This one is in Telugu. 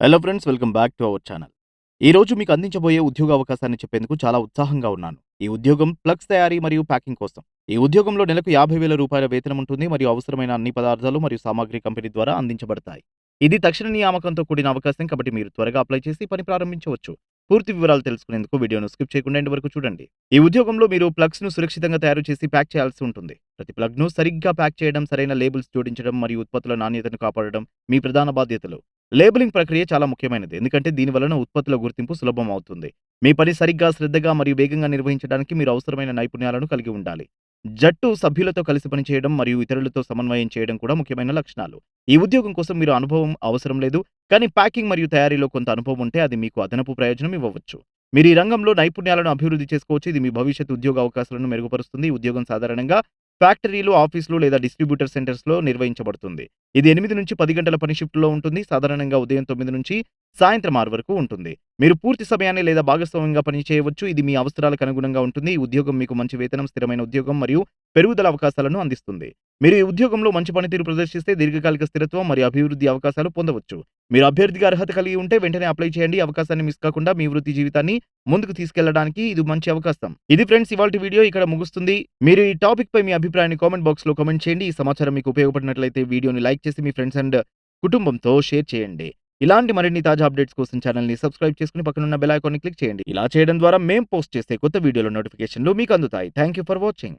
Hello friends welcome back to our channel ఈ రోజు మీకు అందించబోయే ఉద్యోగ అవకాశాన్ని చెప్పేందుకు చాలా ఉత్సాహంగా ఉన్నాను. ఈ ఉద్యోగం ప్లగ్స్ తయారీ మరియు ప్యాకింగ్ కోసం. ఈ ఉద్యోగంలో నెలకు యాభై వేల రూపాయల వేతనం ఉంటుంది మరియు అవసరమైన అన్ని పదార్థాలు మరియు సామాగ్రి కంపెనీ ద్వారా అందించబడతాయి. ఇది తక్షణ నియామకంతో కూడిన అవకాశం కాబట్టి మీరు త్వరగా అప్లై చేసి పని ప్రారంభించవచ్చు. పూర్తి వివరాలు తెలుసుకునేందుకు వీడియోను స్కిప్ చేయకుండా ఇంటి వరకు చూడండి. ఈ ఉద్యోగంలో మీరు ప్లగ్స్ను సురక్షితంగా తయారు చేసి ప్యాక్ చేయాల్సి ఉంటుంది. ప్రతి ప్లగ్ను సరిగ్గా ప్యాక్ చేయడం సరైన లేబుల్స్ జోడించడం మరియు ఉత్పత్తుల నాణ్యతను కాపాడడం మీ ప్రధాన బాధ్యతలు. లేబులింగ్ ప్రక్రియ చాలా ముఖ్యమైనది. ఎందుకంటే దీని వలన ఉత్పత్తుల గుర్తింపు సులభం అవుతుంది. మీ పని సరిగ్గా శ్రద్ధగా మరియు వేగంగా నిర్వహించడానికి మీరు అవసరమైన నైపుణ్యాలను కలిగి ఉండాలి. జట్టు సభ్యులతో కలిసి పనిచేయడం మరియు ఇతరులతో సమన్వయం చేయడం కూడా ముఖ్యమైన లక్షణాలు. ఈ ఉద్యోగం కోసం మీరు అనుభవం అవసరం లేదు కానీ ప్యాకింగ్ మరియు తయారీలో కొంత అనుభవం ఉంటే అది మీకు అదనపు ప్రయోజనం ఇవ్వవచ్చు. మీరు ఈ రంగంలో నైపుణ్యాలను అభివృద్ధి చేసుకోవచ్చు. ఇది మీ భవిష్యత్ ఉద్యోగ అవకాశాలను మెరుగుపరుస్తుంది. ఉద్యోగం సాధారణంగా ఫ్యాక్టరీలు ఆఫీసులు లేదా డిస్ట్రిబ్యూటర్ సెంటర్స్లో నిర్వహించబడుతుంది. ఇది ఎనిమిది నుంచి పది గంటల పని షిఫ్ట్లో ఉంటుంది. సాధారణంగా ఉదయం తొమ్మిది నుంచి సాయంత్రం ఆరు వరకు ఉంటుంది. మీరు పూర్తి సమయాన్ని లేదా భాగస్వామ్యంగా పనిచేయవచ్చు ఇది మీ అవసరాలకు అనుగుణంగా ఉంటుంది. ఈ ఉద్యోగం మీకు మంచి వేతనం స్థిరమైన ఉద్యోగం మరియు పెరుగుదల అవకాశాలను అందిస్తుంది. మీరు ఈ ఉద్యోగంలో మంచి పనితీరు ప్రదర్శిస్తే దీర్ఘకాలిక స్థిరత్వం మరియు అభివృద్ధి అవకాశాలు పొందవచ్చు. మీరు అభ్యర్థిగా అర్హత కలిగి ఉంటే వెంటనే అప్లై చేయండి. అవకాశాన్ని మిస్ కాకుండా మీ వృత్తి జీవితాన్ని ముందుకు తీసుకెళ్ళడానికి ఇది మంచి అవకాశం. ఇది ఫ్రెండ్స్ ఇవాళ వీడియో ఇక్కడ ముగుస్తుంది. మీరు ఈ టాపిక్ పై మీ అభిప్రాయాన్ని కామెంట్ బాక్స్లో కామెంట్ చేయండి. ఈ సమాచారం మీకు ఉపయోగపడినట్లయితే వీడియోని లైక్ చేసి మీ ఫ్రెండ్స్ అండ్ కుటుంబంతో షేర్ చేయండి. ఇలాంటి మరిన్ని తాజా అప్డేట్స్ కోసం ఛానల్ని సబ్స్క్రైబ్ చేసుకుని పక్కనున్న బెల్ ఐకాన్ని క్లిక్ చేయండి. ఇలా చేయడం ద్వారా మేము పోస్ట్ చేసే కొత్త వీడియోల నోటిఫికేషన్లు మీకు అందుతాయి. Thank you for watching